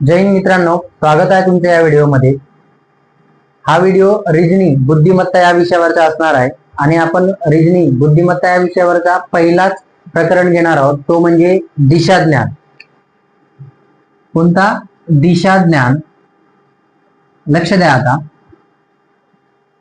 जय हिंद मित्रांनो स्वागत आहे तुमच्या या व्हिडिओमध्ये. हा व्हिडिओ रिजनिंग बुद्धिमत्ता या विषयावरचा असणार आहे आणि आपण रिजनिंग बुद्धिमत्ता या विषयावरचा पहिलाच प्रकरण घेणार आहोत. तो म्हणजे दिशा ज्ञान कोणता? दिशा ज्ञान लक्ष द्या आता.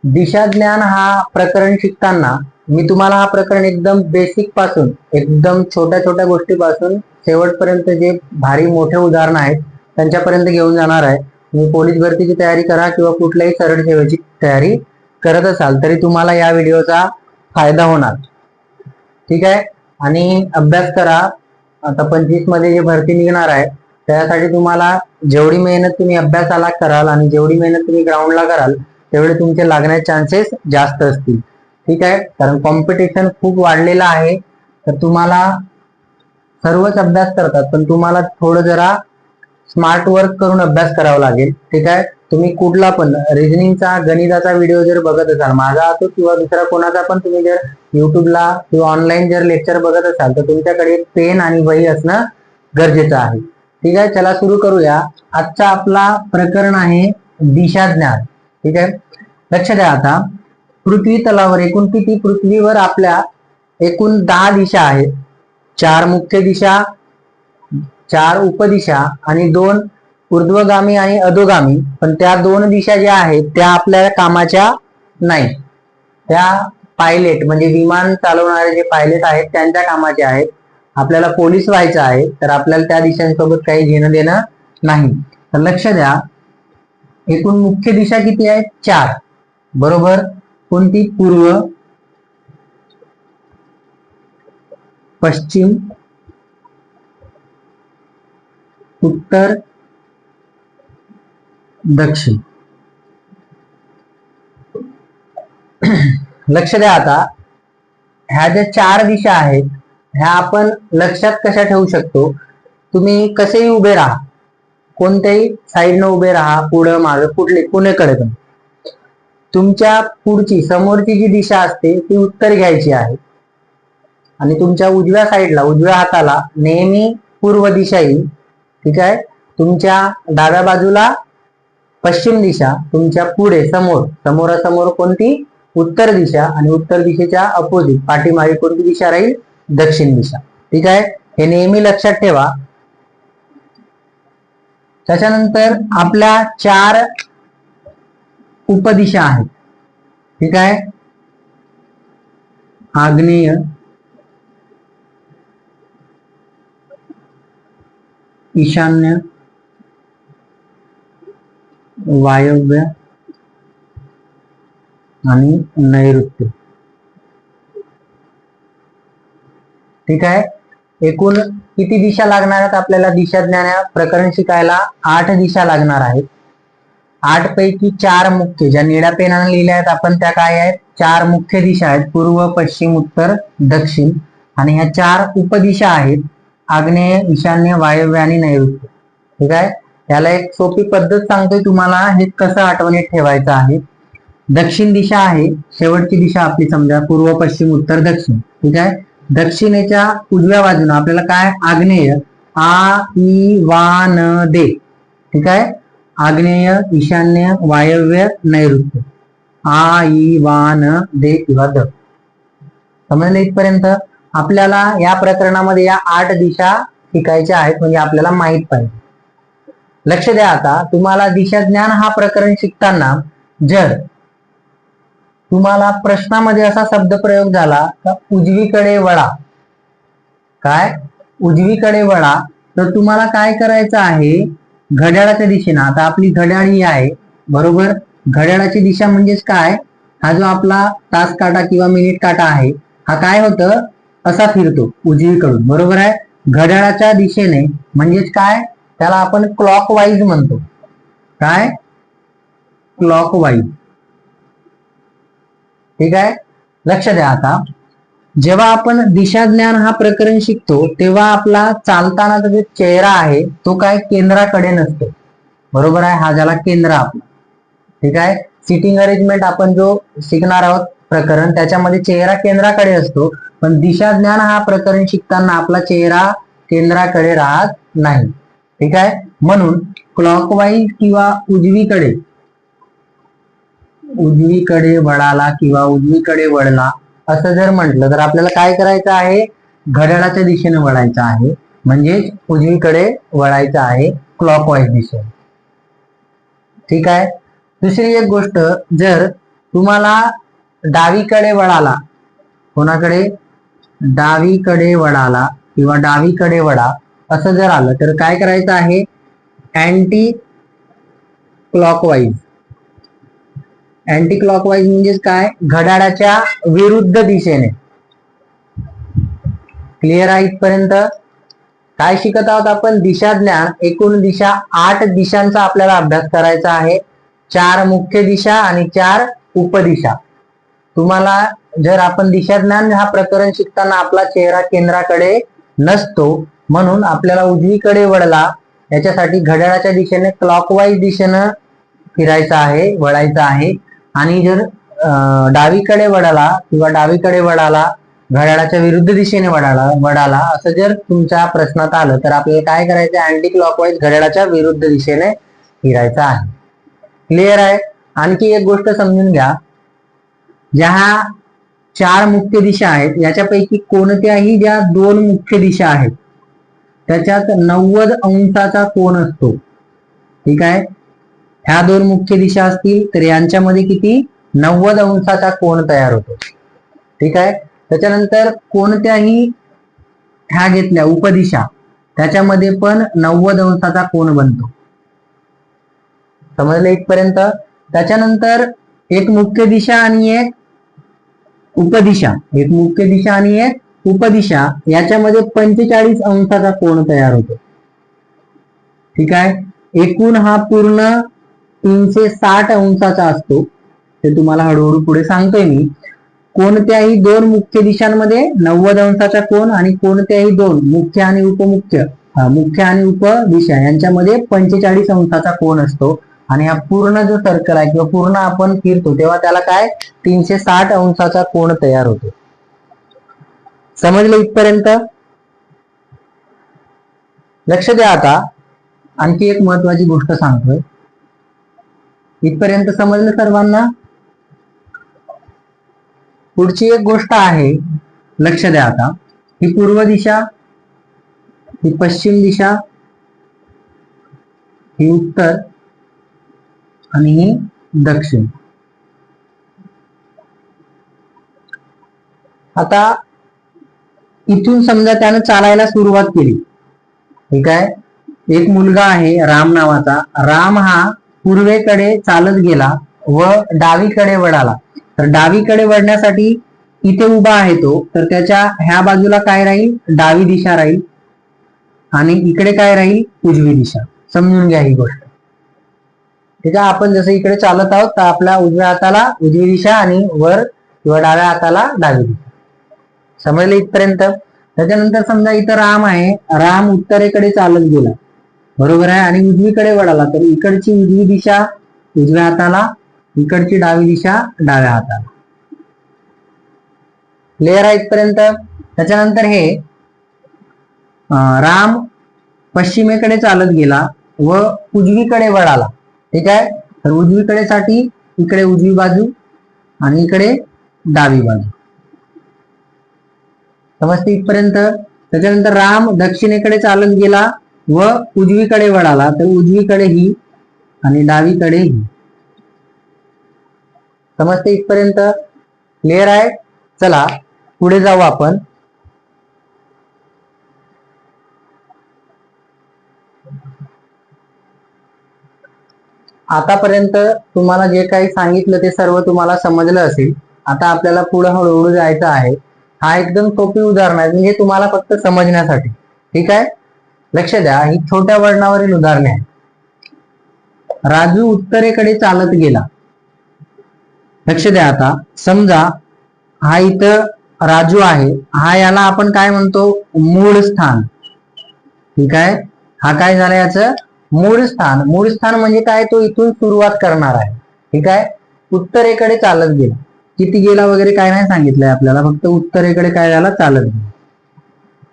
दिशा ज्ञान हा प्रकरण शिकताना मी तुम्हाला हा प्रकरण एकदम बेसिकपासून एकदम छोट्या छोट्या गोष्टीपासून शेवटपर्यंत जे भारी मोठे उदाहरण आहेत त्यांच्यापर्यंत घेऊन जाणार आहे. तुम्ही पोलीस भरतीची तयारी करा किंवा कुठल्याही सरळ सेवेची तयारी करत असाल तरी तुम्हाला या व्हिडिओचा फायदा होणार. ठीक आहे? आणि अभ्यास करा. आता पंचवीसमध्ये जे भरती निघणार आहे त्यासाठी तुम्हाला जेवढी मेहनत तुम्ही अभ्यासाला कराल आणि जेवढी मेहनत तुम्ही ग्राउंडला कराल तेवढे तुमचे लागण्याचे चान्सेस जास्त असतील. ठीक आहे? कारण कॉम्पिटिशन खूप वाढलेलं आहे. तर तुम्हाला सर्वच अभ्यास करतात पण तुम्हाला थोडं जरा स्मार्ट वर्क करून अभ्यास करावा लागेल. ठीक आहे? तुम्ही कुठला पण रिजनिंगचा गणिताचा व्हिडिओ जर बघत असाल माझा असो किंवा दुसरा कोणाचा पण तुम्ही जर युट्यूबला किंवा ऑनलाईन जर लेक्चर बघत असाल तर तुमच्याकडे पेन आणि वही असणं गरजेचं आहे. ठीक आहे? चला सुरू करूया. आजचा आपला प्रकरण आहे दिशा ज्ञान ठीक आहे? लक्ष द्या आता. पृथ्वी तलावर एकूण किती पृथ्वीवर आपल्या एकूण दहा दिशा आहेत? चार मुख्य दिशा चार उपदिशा आणि दोन ऊर्ध्वगामी आणि अधोगामी. पण त्या दोन दिशा ज्या आहेत त्या आपल्या कामाच्या नाही. त्या पायलट म्हणजे विमान चालवणारे जे पायलट आहेत त्यांच्या कामाचे आहेत. आपल्याला पोलीस व्हायचं आहे तर आपल्याला त्या दिशांसोबत काही घेणं देणं नाही. तर लक्ष द्या. एकूण मुख्य दिशा किती आहेत? चार. बरोबर? कोणती पूर्व? पश्चिम? उत्तर? दक्षिण? लक्ष द्या आता. ह्या ज्या चार दिशा आहेत ह्या आपण लक्षात कशा ठेवू शकतो? तुम्ही कसेही उभे राहा. कोणत्याही साईडनं उभे राहा पुढं मागं कुठले कुणीकडे पण तुमच्या पुढची समोरची जी दिशा असते ती उत्तर घ्यायची आहे. आणि तुमच्या उजव्या साईडला उजव्या हाताला नेहमी पूर्व दिशा येईल. ठीक आहे? तुमच्या डाव्या बाजूला पश्चिम दिशा तुमच्यापुढे समोर. समोरासमोर कोणती? उत्तर दिशा. आणि उत्तर दिशेच्या अपोजिट पाठीमागे कोणती दिशा राहील? दक्षिण दिशा. ठीक आहे? हे नेहमी लक्षात ठेवा. त्याच्यानंतर आपल्या चार उपदिशा आहेत ठीक आहे? आग्नेय. ईशान्य. वायव्य. आणि नैऋत्य. ठीक आहे? एकूण किती दिशा लागणार आहेत आपल्याला दिशा ज्ञान प्रकरण शिकायला? आठ दिशा लागणार आहेत. आठ पैकी चार मुख्य ज्या निळ्या पेनाने लिहिल्या आहेत आपण त्या काय आहेत? चार मुख्य दिशा आहेत पूर्व पश्चिम उत्तर दक्षिण. आणि ह्या चार उपदिशा आहेत आग्नेय ईशान्य वायव्य आणि नैऋत्य. ठीक आहे? याला एक सोपी पद्धत सांगतोय तुम्हाला हे कसं आठवणीत ठेवायचं आहे? दक्षिण दिशा आहे शेवटची दिशा आपली समजा पूर्व पश्चिम उत्तर दक्षिण. ठीक आहे? दक्षिणेच्या उजव्या बाजूने आपल्याला काय? आग्नेय. आ ई वा न दे. ठीक आहे? आग्नेय ईशान्य वायव्य नैऋत्य. आ ई वा न दे किंवा द. समजलं इथपर्यंत? आपल्याला या प्रकरणामध्ये या आठ दिशा शिकायच्या आहेत म्हणजे आपल्याला माहीत पाहिजे. लक्ष द्या आता तुम्हाला दिशा ज्ञान हा प्रकरण शिकताना जर तुम्हाला प्रश्नामध्ये असा शब्द प्रयोग झाला का उजवीकडे वळा. काय? उजवीकडे वळा. तर तुम्हाला काय करायचं आहे? घड्याळाच्या दिशेनं. आता आपली घड्याळ ही आहे बरोबर? घड्याळाची दिशा म्हणजेच काय? हा जो आपला तास काटा किंवा मिनिट काटा आहे हा काय होतं? असा फिरतो उजवीकडून बरोबर आहे? घड्याळाच्या दिशेने म्हणजेच काय? त्याला आपण क्लॉक वाईज म्हणतो. काय? क्लॉक वाईज ठीक आहे? लक्ष द्या आता. जेव्हा आपण दिशा ज्ञान हा प्रकरण शिकतो तेव्हा आपला चालतानाचा जो चेहरा आहे तो काय केंद्राकडे नसतो. बरोबर आहे? हा झाला केंद्र आपला ठीक आहे? सिटिंग अरेंजमेंट आपण जो शिकणार आहोत प्रकरण त्याच्यामध्ये चेहरा केंद्राकडे असतो पण दिशा ज्ञान हा प्रकरण शिकताना आपला चेहरा केंद्राकडे राहत नाही. ठीक आहे? म्हणून क्लॉकवाईज किंवा उजवीकडे उजवीकडे वळाला किंवा उजवीकडे वळला असं जर म्हटलं तर आपल्याला काय करायचं आहे? घड्याळाच्या दिशेने वळायचं आहे. म्हणजेच उजवीकडे वळायचं आहे क्लॉकवाईज दिशेने. ठीक आहे? दुसरी एक गोष्ट जर तुम्हाला डावीकडे वळाला कोणाकडे? डावीकडे वळाला किंवा डावीकडे वळा असं जर आलं तर काय करायचं आहे? अँटी क्लॉकवाईज अँटी क्लॉकवाईज म्हणजेच काय? घड्याळाच्या विरुद्ध दिशेने. क्लिअर आहे इथपर्यंत? काय शिकत आहोत आपण? दिशा ज्ञान एकूण दिशा आठ दिशांचा आपल्याला अभ्यास करायचा आहे. चार मुख्य दिशा आणि चार उपदिशा. तुम्हाला जर आपण दिशा ज्ञान हा प्रकरण शिकताना आपला चेहरा केंद्राकडे नसतो म्हणून आपल्याला उजवीकडे वळला याच्यासाठी घड्याळाच्या दिशेने क्लॉकवाईज दिशेनं फिरायचं आहे वळायचं आहे. आणि जर अं, डावीकडे वडाला किंवा डावीकडे वडाला घड्याळाच्या विरुद्ध दिशेने वडाला वडाला असं जर तुमच्या प्रश्नात आलं तर आपल्याला काय करायचं अँटी क्लॉकवाईज घड्याळाच्या विरुद्ध दिशेने फिरायचं आहे. क्लिअर आहे? आणखी एक गोष्ट समजून घ्या. ज्या ह्या चार मुख्य दिशा आहेत याच्यापैकी कोणत्याही ज्या दोन मुख्य दिशा आहेत त्याच्यात नव्वद अंशाचा कोण असतो. ठीक आहे? ह्या दोन मुख्य दिशा असतील तर यांच्यामध्ये किती? नव्वद अंशाचा कोण तयार होतो. ठीक आहे? त्याच्यानंतर कोणत्याही ह्या घेतल्या उपदिशा त्याच्यामध्ये पण नव्वद अंशाचा कोण बनतो. समजलं इथपर्यंत? त्याच्यानंतर एक मुख्य दिशा आणि एक उपदिशा. एक मुख्य दिशा आणि एक उपदिशा याच्यामध्ये पंचेचाळीस अंशाचा कोण तयार होतो. ठीक आहे? एकूण हा पूर्ण तीनशे साठ अंशाचा असतो. ते तुम्हाला हळूहळू पुढे सांगतोय मी. कोणत्याही दोन मुख्य दिशांमध्ये नव्वद अंशाचा कोण आणि कोणत्याही दोन मुख्य आणि उपमुख्य मुख्य आणि उपदिशा यांच्यामध्ये पंचेचाळीस अंशाचा कोण असतो. आणि हा पूर्ण जो सर्कल आहे किंवा पूर्ण आपण फिरतो तेव्हा त्याला काय? तीनशे साठ अंशाचा कोण तयार होतो. समजलं इथपर्यंत? लक्ष द्या आता. आणखी एक महत्वाची गोष्ट सांगतोय. इथपर्यंत समजलं सर्वांना? पुढची एक गोष्ट आहे लक्ष द्या आता. ही पूर्व दिशा ही पश्चिम दिशा ही उत्तर आणि ही दक्षिण. आता इथून समजा त्यानं चालायला सुरुवात केली. ठीक आहे? एक मुलगा आहे राम नावाचा. राम हा पूर्वेकडे चालत गेला व डावीकडे वळाला. तर डावीकडे वळण्यासाठी इथे उभा आहे तो. तर त्याच्या ह्या बाजूला काय राहील? डावी दिशा राहील. आणि इकडे काय राहील? उजवी दिशा. समजून घ्या ही गोष्ट. ठीक आहे? आपण जसं इकडे चालत आहोत तर आपल्या उजव्या हाताला उजवी दिशा आणि वर किंवा डाव्या हाताला डावी दिशा. समजलं इथपर्यंत? त्याच्यानंतर समजा इथं राम आहे. राम उत्तरेकडे चालत गेला. बरोबर आहे? आणि उजवीकडे वळाला तर इकडची उजवी दिशा उजव्या हाताला इकडची डावी दिशा डाव्या हाताला. क्लिअर आहे इथपर्यंत? त्याच्यानंतर हे राम पश्चिमेकडे चालत गेला व उजवीकडे वळाला. ठीक आहे? तर उजवीकडे साठी इकडे उजवी बाजू आणि इकडे डावी बाजू. समजते इथपर्यंत? त्याच्यानंतर राम दक्षिणेकडे चालत गेला व उजवीकडे वळाला तर उजवीकडे ही आणि डावीकडे ही. समजते इथपर्यंत? क्लिअर आहे? चला पुढे जाऊ आपण. आतापर्यंत तुम्हाला जे काही सांगितलं ते सर्व तुम्हाला समजलं असेल. आता आपल्याला पुढे हळूहळू जायचं आहे. हा एकदम सोपी उदाहरण आहे. म्हणजे तुम्हाला फक्त समजण्यासाठी. ठीक आहे? लक्ष द्या ही छोट्या वर्णावरील उदाहरणे आहे राजू उत्तरेकडे चालत गेला. लक्ष द्या आता. समजा हा इथं राजू आहे. हा याला आपण काय म्हणतो? मूळ स्थान. ठीक आहे? हा काय झाला याचं? मूळ स्थान. मूळ स्थान म्हणजे काय? तो इथून सुरुवात करणार आहे. ठीक आहे? उत्तरेकडे चालत गेला. किती गेला वगैरे काय नाही सांगितलंय आपल्याला. फक्त उत्तरेकडे काय झाला? चालत गेला.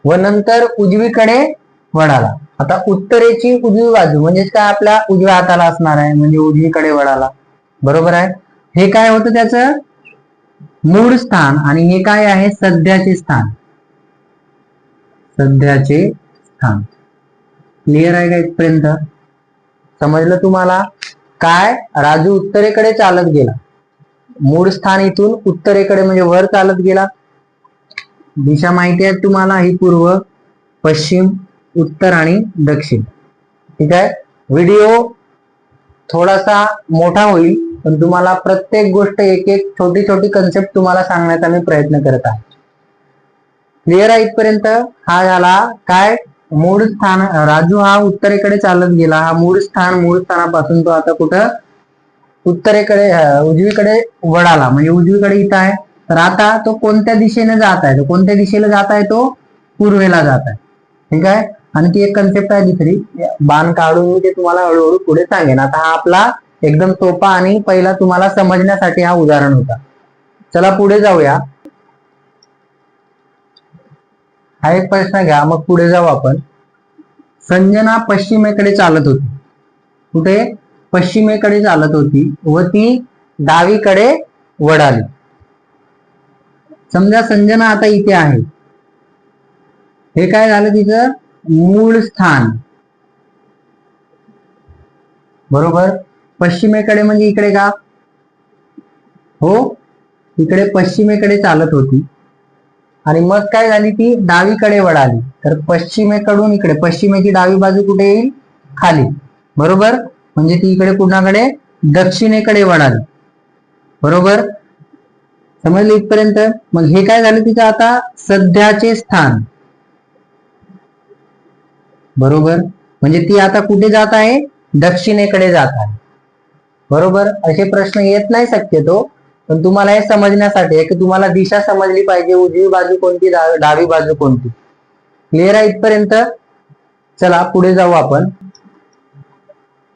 व नंतर उजवीकडे वडाला. आता उत्तरेची उजवी बाजू म्हणजेच काय आपल्या उजव्या हाताला असणार आहे म्हणजे उजवीकडे वडाला. बरोबर आहे? हे काय होतं त्याचं? मूळ स्थान आणि हे काय आहे? सध्याचे स्थान. सध्याचे स्थान. क्लिअर आहे का इथपर्यंत? समजलं तुम्हाला? काय? राजू उत्तरेकडे चालत गेला. मूळ स्थान इथून उत्तरेकडे म्हणजे वर चालत गेला. दिशा माहिती आहे तुम्हाला? ही पूर्व पश्चिम उत्तर आणि दक्षिण. ठीक आहे? व्हिडिओ थोडासा मोठा होईल पण तुम्हाला प्रत्येक गोष्ट एक एक छोटी छोटी कन्सेप्ट तुम्हाला सांगण्याचा मी प्रयत्न करत आहे. क्लिअर आहे इथपर्यंत? हा झाला काय? मूळ स्थान राजू हा उत्तरेकडे चालत गेला. हा मूळ स्थान मूळ स्थानापासून तो आता कुठं? उत्तरेकडे उजवीकडे वळाला. म्हणजे उजवीकडे इथं आहे. तर आता तो कोणत्या दिशेने जात आहे? तो कोणत्या दिशेला जात आहे? तो पूर्वेला जात आहे. ठीक आहे? आणि ती एक कन्सेप्ट आहे दुसरी. बाण काढून मी ते तुम्हाला हळूहळू पुढे सांगेन. आता हा आपला एकदम सोपा आणि पहिला तुम्हाला समजण्यासाठी हा उदाहरण होता. चला पुढे जाऊया. हा एक प्रश्न घ्या मग पुढे जाऊ आपण. संजना पश्चिमेकडे चालत होती. कुठे? पश्चिमेकडे चालत होती व ती डावीकडे वडाली समजा संजना आता इथे आहे. हे काय झालं तिचं? मूळ स्थान. बरोबर? पश्चिमेकडे म्हणजे इकडे का? हो? इकडे पश्चिमेकडे चालत होती. आणि मग काय झाली ती? डावीकडे वळाली. तर पश्चिमेकडून इकडे पश्चिमेची डावी बाजू कुठे येईल? खाली. बरोबर? म्हणजे ती इकडे कुणाकडे? दक्षिणेकडे वळाली. बरोबर? समजलं इथपर्यंत? मग हे काय झालं तिचं आता? सध्याचे स्थान. बरोबर? म्हणजे ती आता कुठे जात आहे? दक्षिणेकडे जात आहे. बरोबर? असे प्रश्न येत नाही शक्यतो. पण तुम्हाला हे समजण्यासाठी की तुम्हाला दिशा समजली पाहिजे. उजवी बाजू कोणती? डावी बाजू कोणती? क्लिअर आहे इथपर्यंत? चला पुढे जाऊ आपण.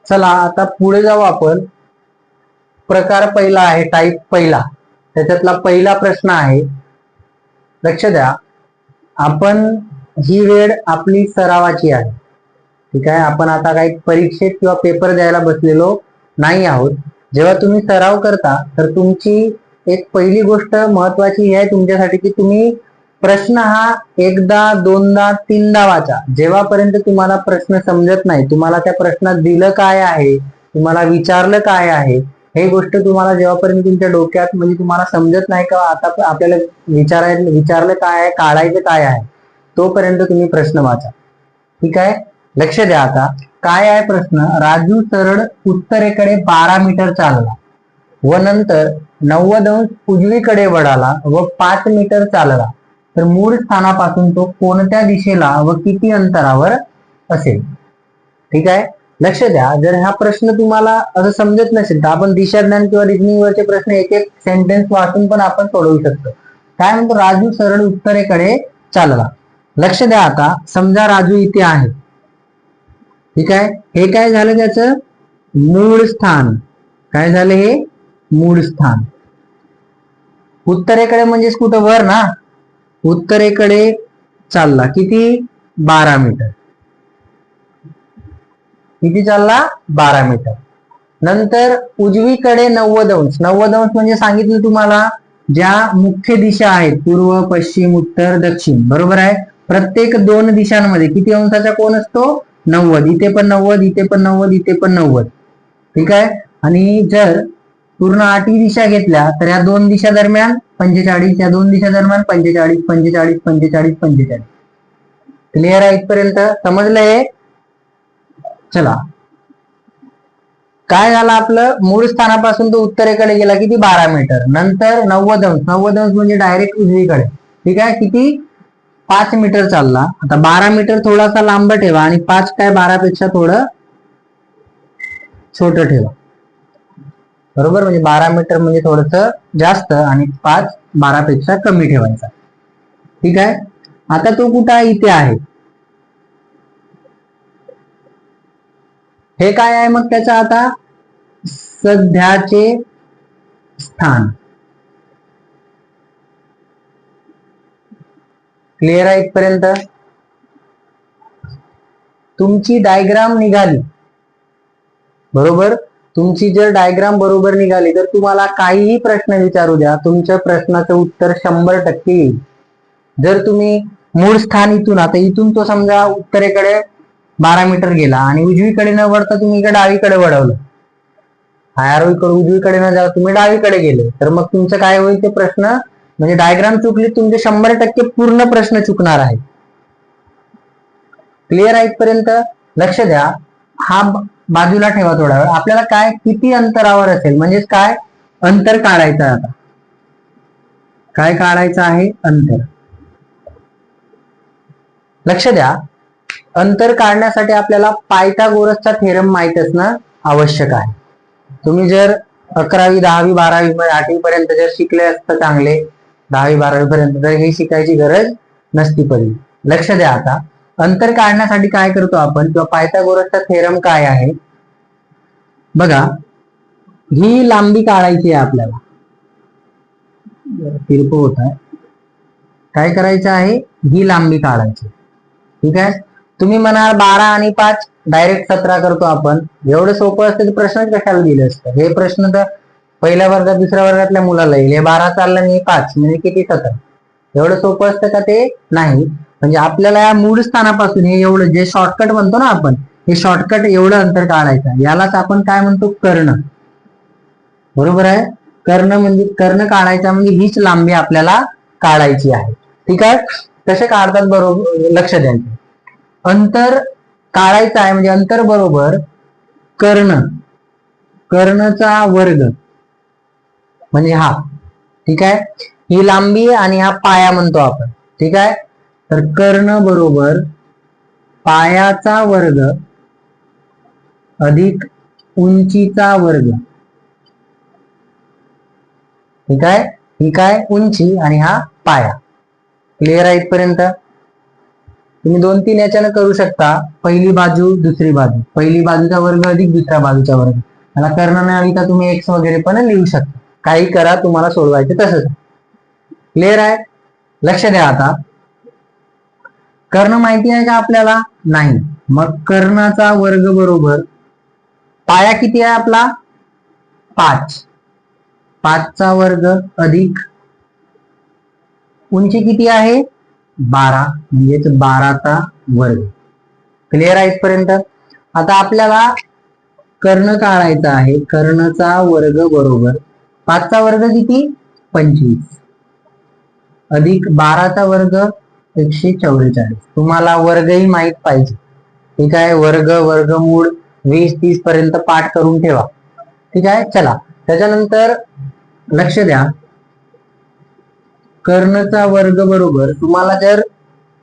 चला आता पुढे जाऊ आपण. प्रकार पहिला आहे टाईप पहिला. त्याच्यातला पहिला प्रश्न आहे. लक्ष द्या. आपण ही वेळ आपली सरावाची आहे. ठीक आहे? आपण आता काही परीक्षेत किंवा पेपर द्यायला बसलेलो नाही आहोत. जेव्हा तुम्ही सराव करता तर तुमची एक पहिली गोष्ट महत्वाची ही आहे तुमच्यासाठी की तुम्ही प्रश्न हा एकदा दोनदा तीनदा वाचा. जेव्हापर्यंत तुम्हाला प्रश्न समजत नाही तुम्हाला त्या प्रश्नात दिलं काय आहे तुम्हाला विचारलं काय आहे हे गोष्ट तुम्हाला जेव्हापर्यंत तुमच्या डोक्यात म्हणजे तुम्हाला समजत नाही का आता आपल्याला विचारायला विचारलं काय आहे काढायचं काय आहे तोपर्यंत तुम्ही प्रश्न वाचा. ठीक आहे? लक्ष द्या आता. काय आहे प्रश्न? राजू सरळ उत्तरेकडे बारा मीटर चालला व नंतर नव्वद अंश उजवीकडे वळाला व पाच मीटर चालला. तर मूळ स्थानापासून तो कोणत्या दिशेला व किती अंतरावर असेल? ठीक आहे? लक्ष द्या. जर हा प्रश्न तुम्हाला असं समजत नसेल तर आपण दिशाज्ञान किंवा रिजनिंगवरचे प्रश्न एक एक सेंटेन्स वाचून पण आपण सोडवू शकतो. काय म्हणतो? राजू सरळ उत्तरेकडे चालला. लक्ष द्या आता समजा राजू इथे आहे. ठीक आहे? हे काय झालं त्याचं? मूळ स्थान. काय झालं हे? मूळ स्थान. उत्तरेकडे म्हणजेच कुठं? वर ना? उत्तरेकडे चालला. किती? बारा मीटर. किती चालला? बारा मीटर. नंतर उजवीकडे नव्वद अंश. नव्वद अंश म्हणजे सांगितलं तुम्हाला ज्या मुख्य दिशा आहेत पूर्व पश्चिम उत्तर दक्षिण. बरोबर आहे? प्रत्येक दोन दिशांमध्ये किती अंशाचा कोण असतो? नव्वद. इथे पण नव्वद इथे पण नव्वद इथे पण नव्वद. ठीक आहे? आणि जर पूर्ण आठही दिशा घेतल्या तर या दोन दिशा दरम्यान पंचेचाळीस या दोन दिशा दरम्यान पंचेचाळीस पंचेचाळीस पंचेचाळीस पंचेचाळीस. क्लिअर आहे इथपर्यंत? समजलंय? चला. काय झालं आपलं? मूळ स्थानापासून तो उत्तरेकडे गेला किती? बारा मीटर. नंतर नव्वद अंश. नव्वद अंश म्हणजे डायरेक्ट उजवीकडे. ठीक आहे? किती? पाच मीटर चालला. आता बारा मीटर थोडासा लांब ठेवा आणि पाच काय बारा पेक्षा थोडं छोट ठेवा. बरोबर? म्हणजे बारा मीटर म्हणजे थोडस जास्त आणि पाच बारा पेक्षा कमी ठेवायचा. ठीक आहे? आता तो कुठं आहे? इथे आहे. हे काय आहे मग त्याचं आता? सध्याचे स्थान. क्लिअर आहे इथपर्यंत? तुमची डायग्राम निघाली. बरोबर? तुमची जर डायग्राम बरोबर निघाली तर तुम्हाला काहीही प्रश्न विचारू द्या. तुमच्या प्रश्नाचं उत्तर शंभर टक्के येईल. जर तुम्ही मूळ स्थान इथून आता इथून तो समजा उत्तरेकडे बारा मीटर गेला आणि उजवीकडे न वळता तुम्ही इकडे डावीकडे वळवलं. आयआरओ उजवीकडे न जा तुम्ही डावीकडे गेले. तर मग तुमचं काय होईल ते प्रश्न म्हणजे डायग्राम चुकली तुमचे शंभर टक्के पूर्ण प्रश्न चुकणार आहे क्लिअर आहे पर्यंत लक्ष द्या. हा बाजूला ठेवा थोडा वेळ. आपल्याला काय किती अंतरावर असेल? म्हणजेच काय? अंतर काढायचं आता. काय काढायचं आहे? अंतर. लक्ष द्या. अंतर काढण्यासाठी आपल्याला पायथागोरसचा थेरम माहीत असणं आवश्यक आहे. तुम्ही जर अकरावी दहावी बारावी आठवी पर्यंत जर शिकले असतं चांगले दहावी बारावी पर्यंत. तर हे शिकायची गरज नसती पडली लक्ष द्या आता. अंतर काढण्यासाठी काय करतो आपण? किंवा पायथागोरसचा थेरम काय आहे? बघा. ही लांबी काढायची आहे आपल्याला. तिरप होत आहे. काय करायचं आहे? ही लांबी काढायची. ठीक आहे? तुम्ही म्हणाल बारा आणि पाच डायरेक्ट सतरा करतो आपण. एवढं सोपं असतं तर प्रश्न कशाला दिले असतं? हे प्रश्न तर पहिल्या वर्गात दुसऱ्या वर्गातल्या मुलाला येईल. हे बारा चाललं आणि पाच. म्हणजे किती सतरा? एवढं सोपं असतं का ते? नाही. म्हणजे आपल्याला या मूळ स्थानापासून हे एवढं जे शॉर्टकट म्हणतो ना आपण हे शॉर्टकट एवढं अंतर काढायचं यालाच आपण काय म्हणतो? कर्ण. बरोबर आहे? कर्ण म्हणजे कर्ण काढायचा म्हणजे हीच लांबी आपल्याला काढायची आहे. ठीक आहे? कसे काढतात बरोबर? लक्ष द्यायचं अंतर काढायचं आहे म्हणजे अंतर बरोबर कर्ण. कर्णचा वर्ग. म्हणजे हा ठीक आहे? ही लांबी आणि हा पाया म्हणतो आपण ठीक आहे? तर कर्ण बरोबर पायाचा वर्ग अधिक उंचीचा वर्ग. ठीक आहे? ही काय? उंची आणि हा पाया. क्लिअर आहे इथपर्यंत? तुम्ही दोन तीन याच्यानं करू शकता. पहिली बाजू दुसरी बाजू. पहिली बाजूचा वर्ग अधिक दुसऱ्या बाजूचा वर्ग. याला कर्ण नाही आली तर तुम्ही एक्स वगैरे पण लिहू शकता. काही करा तुम्हाला सोडवायचे तसंच. क्लिअर आहे? लक्ष द्या आता. कर्ण माहिती आहे का आपल्याला? नाही. मग कर्णाचा वर्ग बरोबर पाया किती आहे आपला? पाच. पाचचा वर्ग अधिक उंची किती आहे? बारा. म्हणजेच बाराचा वर्ग. क्लिअर आहे इथपर्यंत? आता आपल्याला कर्ण काढायचा आहे. कर्णचा वर्ग बरोबर पाचचा वर्ग किती? पंचवीस. अधिक बाराचा वर्ग एकशे चौवेचाळीस तुम्हाला वर्गही माहीत पाहिजे. ठीक आहे? वर्ग वर्गमूळ वीस तीस पर्यंत पाठ करून ठेवा. ठीक आहे? चला. त्याच्यानंतर लक्ष द्या. कर्णचा वर्ग बरोबर तुम्हाला जर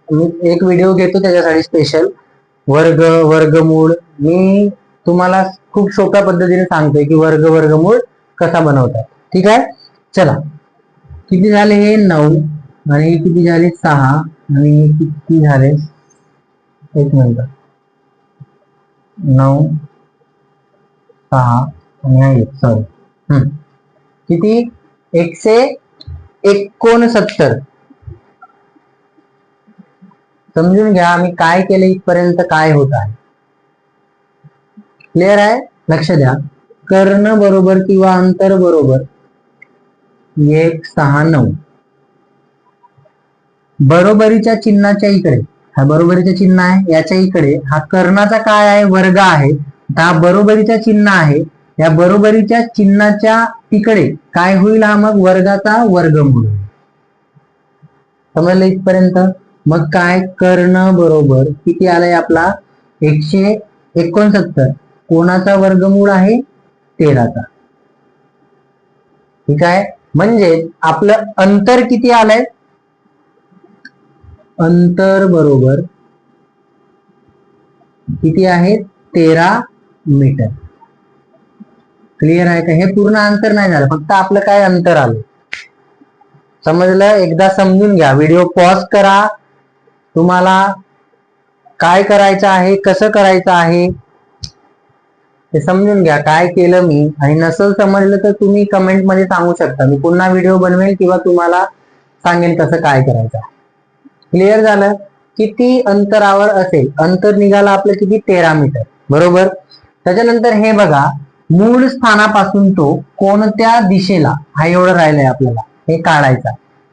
मी एक व्हिडिओ घेतो त्याच्यासाठी स्पेशल वर्ग वर्गमूळ. मी तुम्हाला खूप सोप्या पद्धतीने सांगतोय की वर्ग वर्गमूळ कसा बनवतात. ठीक आहे? चला. किती झाले हे? नऊ. आणि हे किती झाले? सहा. आणि किती झाले? एक मिनिट नऊ. सहा. आणि एक. सॉरी किती? एकशे एकोणसत्तर. समजून घ्या आम्ही काय केलं इथपर्यंत काय होत आहे. क्लिअर आहे? लक्ष द्या. कर्ण बरोबर किंवा अंतर बरोबर? एक सहा नऊ. बरोबरीच्या चिन्हाच्या इकडे. हा बरोबरीचे चिन्ह आहे याच्या इकडे. हा कर्णाचा काय आहे? वर्ग आहे. हा बरोबरीचा चिन्ह आहे. या बरोबरीच्या चिन्हाच्या तिकडे काय होईल हा मग वर्गाचा वर्गमूळ होईल. समजलं इथपर्यंत? मग काय? कर्ण बरोबर. किती आलाय आपला? एकशे एकोणसत्तर. कोणाचा वर्गमूळ आहे? तेराचा ठीक आहे? म्हणजे आपलं अंतर किती आलंय? अंतर बरोबर किती आहे? तेरा मीटर. क्लिअर आहे का? हे पूर्ण अंतर नाही झालं. फक्त आपलं काय अंतर आलं? समजलं? एकदा समजून घ्या. व्हिडिओ पॉज करा. तुम्हाला काय करायचं आहे? कसं करायचं आहे? ते समजून घ्या काय केलं मी? आणि नसल समजलं तर तुम्ही कमेंटमध्ये सांगू शकता. मी पुन्हा व्हिडिओ बनवेल किंवा तुम्हाला सांगेन कसं काय करायचं. क्लिअर झालं? किती अंतरावर असेल? अंतर निघालं आपलं किती? तेरा मीटर बरोबर? त्याच्यानंतर हे बघा मूळ स्थानापासून तो कोणत्या दिशेला? हा एवढं राहिलंय आपल्याला. हे काढायचा.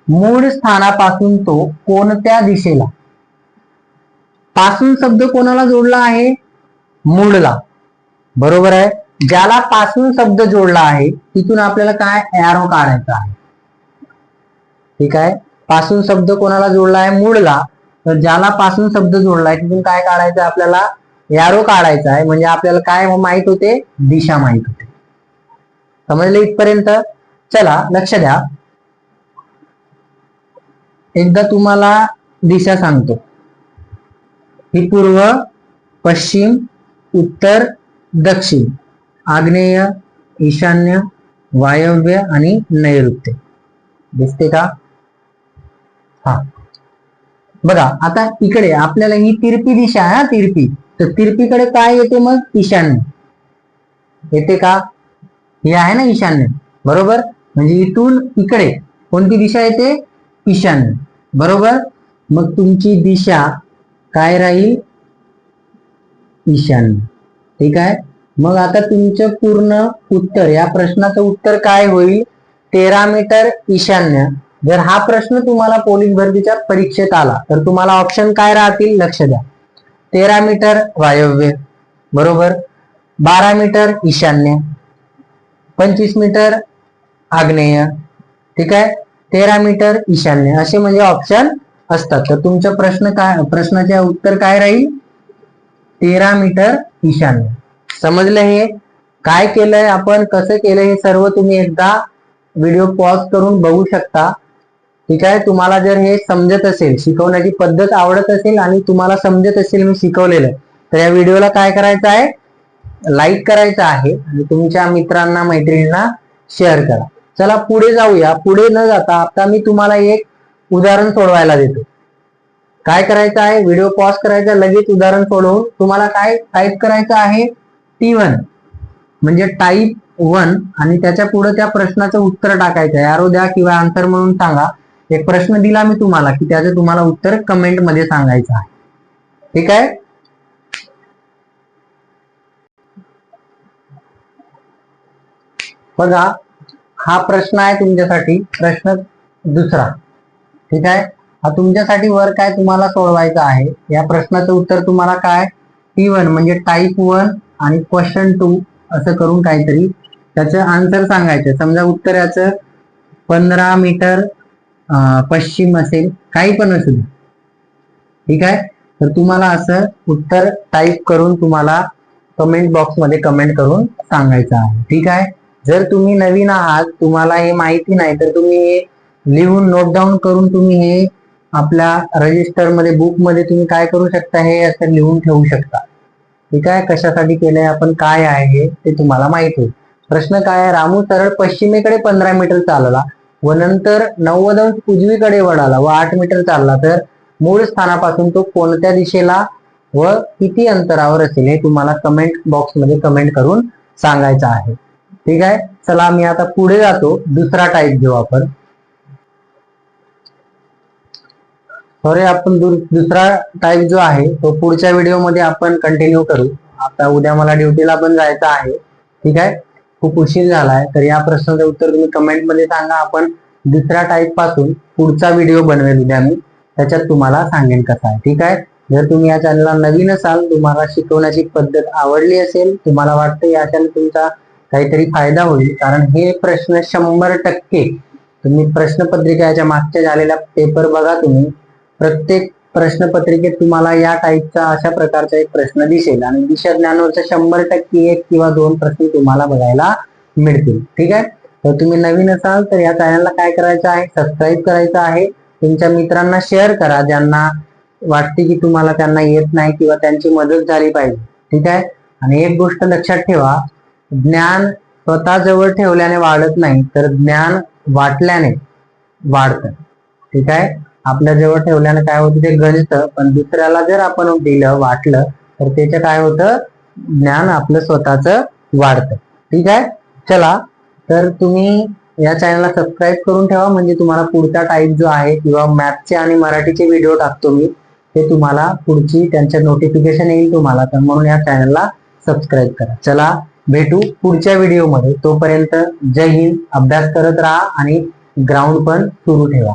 मूळ स्थानापासून तो कोणत्या दिशेला? पासून शब्द कोणाला जोडला आहे? मूळला. बरोबर आहे? ज्याला पासून शब्द जोडला आहे तिथून आपल्याला काय एरो काढायचा आहे? ठीक आहे? पासून शब्द कोणाला जोडला आहे? मूळला. तर ज्याला पासून शब्द जोडला आहे तिथून काय काढायचं आहे आपल्याला? एरो काढायचा आहे. म्हणजे आपल्याला काय माहीत होते? दिशा माहीत होते. समजले इथपर्यंत? चला लक्ष द्या. एकदा तुम्हाला दिशा सांगतो. ही पूर्व पश्चिम उत्तर दक्षिण आग्नेय ईशान्य वायव्य आणि नैऋत्य. दिसते का? हा. बघा आता इकडे आपल्याला ही तिरपी दिशा आहे हा तिरपी. तर तिरपीकडे काय येते मग? ईशान्य. येते का? हे आहे ना ईशान्य. बरोबर? म्हणजे इथून इकडे. कोणती दिशा येते? ईशान्य. बरोबर? मग तुमची दिशा काय राहील? ईशान्य. ठीक आहे? मग आता तुमचं पूर्ण उत्तर या प्रश्नाचं उत्तर काय होईल? तेरा मीटर ईशान्य. जर हा प्रश्न तुम्हाला पोलीस भरतीच्या परीक्षेत आला तर तुम्हाला ऑप्शन काय राहतील? लक्ष द्या. तेरा मीटर वायव्य. बरोबर? बारा मीटर ईशान्य. पंचवीस मीटर आग्नेय. ठीक आहे? तेरा मीटर ईशान्य. असे म्हणजे ऑप्शन असतात. तर तुमचा प्रश्न काय प्रश्नाचे उत्तर काय राहील? तेरा मीटर ईशान्य. समजलं हे? काय केलंय आपण? कसं केलंय हे सर्व तुम्ही एकदा व्हिडिओ पॉज करून बघू शकता. ठीक आहे? तुम्हाला जर हे समजत असेल शिकवण्याची पद्धत आवडत असेल आणि तुम्हाला समजत असेल मी शिकवलेलं तर या व्हिडिओला काय करायचं आहे? लाईक करायचं आहे आणि तुमच्या मित्रांना मैत्रिणींना शेअर करा. चला पुढे जाऊया. पुढे न जाता आता मी तुम्हाला एक उदाहरण सोडवायला देतो. काय करायचं आहे? व्हिडिओ पॉज करायचा लगेच उदाहरण सोडवून. तुम्हाला काय टाईप करायचं आहे? टी वन म्हणजे टाईप वन आणि त्याच्या पुढे त्या प्रश्नाचं उत्तर टाकायचं आहे. आरो द्या किंवा आन्सर म्हणून सांगा. एक प्रश्न दिला मी तुम्हाला की त्याचं तुम्हाला उत्तर कमेंटमध्ये सांगायचं आहे. ठीक आहे? बघा हा प्रश्न आहे तुमच्यासाठी. प्रश्न दुसरा. ठीक आहे? हा तुमच्यासाठी वर काय तुम्हाला सोडवायचा आहे. या प्रश्नाचं उत्तर तुम्हाला काय? टी वन म्हणजे टाईप वन आणि क्वेश्चन टू असं करून काहीतरी त्याचं आन्सर सांगायचं. समजा उत्तर याचं पंधरा मीटर पश्चिम असेल काही पण असू दे. ठीक आहे? तर तुम्हाला असं उत्तर टाईप करून तुम्हाला कमेंट बॉक्समध्ये कमेंट करून सांगायचं आहे. ठीक आहे? जर तुम्ही नवीन आहात तुम्हाला हे माहिती नाही तर तुम्ही हे लिहून नोट डाऊन करून तुम्ही हे आपल्या रजिस्टरमध्ये बुकमध्ये तुम्ही काय करू शकता हे असं लिहून ठेवू शकता. ठीक आहे कशासाठी केलंय आपण काय आहे हे ते तुम्हाला माहीत होईल प्रश्न काय आहे रामू सरळ पश्चिमेकडे पंधरा मीटर चालला व नंतर नव्वद अंश उजवीकडे वळाला व आठ मीटर चालला. तर मूळ स्थानापासून तो कोणत्या दिशेला व किती अंतरावर असेल हे तुम्हाला कमेंट बॉक्समध्ये कमेंट करून सांगायचं आहे. ठीक आहे? चला मी आता पुढे जातो. दुसरा टाईप घेऊ आपण. अरे आपण दुसरा टाईप जो आहे तो पुढच्या व्हिडिओमध्ये आपण कंटिन्यू करू. आता उद्या मला ड्युटीला पण जायचं आहे. ठीक आहे? खूप उशीर झालाय. तर या प्रश्नाचं उत्तर तुम्ही कमेंटमध्ये सांगा. आपण दुसऱ्या टाईपपासून पुढचा व्हिडिओ बनवेल उद्या मी. त्याच्यात तुम्हाला सांगेन कसा आहे. ठीक आहे? जर तुम्ही या चॅनलला नवीन असाल तुम्हाला शिकवण्याची पद्धत आवडली असेल तुम्हाला वाटतं या चॅनल तुमचा काहीतरी फायदा होईल. कारण हे प्रश्न शंभर टक्के तुम्ही प्रश्नपत्रिका याच्या मागच्या झालेल्या पेपर बघा तुम्ही. प्रत्येक प्रश्नपत्रिकेत तुम्हाला या टाईपचा अशा प्रकारचा एक प्रश्न दिसेल आणि दिशा ज्ञानवरचा शंभर टक्के एक किंवा दोन प्रश्न तुम्हाला बघायला मिळतील. ठीक आहे? तर तुम्ही नवीन असाल तर या चॅनलला काय करायचं आहे? सबस्क्राईब करायचं आहे. तुमच्या मित्रांना शेअर करा ज्यांना वाटते की तुम्हाला त्यांना येत नाही किंवा त्यांची मदत झाली पाहिजे. ठीक आहे? आणि एक गोष्ट लक्षात ठेवा ज्ञान स्वतः जवळ ठेवल्याने वाढत नाही तर ज्ञान वाटल्याने वाढतं. ठीक आहे? आपल्या जवळ ठेवल्याने काय होतं ते गणितं पण दुसऱ्याला जर आपण दिलं वाटलं तर त्याचं काय होतं? ज्ञान आपलं स्वतःच वाढतं. ठीक आहे? चला तर तुम्ही या चॅनलला सबस्क्राईब करून ठेवा. म्हणजे तुम्हाला पुढचा टाईप जो आहे किंवा मॅथचे आणि मराठीचे व्हिडिओ टाकतो मी ते तुम्हाला पुढची त्यांच्या नोटिफिकेशन येईल तुम्हाला. तर म्हणून या चॅनलला सबस्क्राईब करा. चला भेटू पुढच्या व्हिडिओमध्ये तोपर्यंत जय हिंद. अभ्यास करत राहा आणि ग्राउंड पण सुरू ठेवा.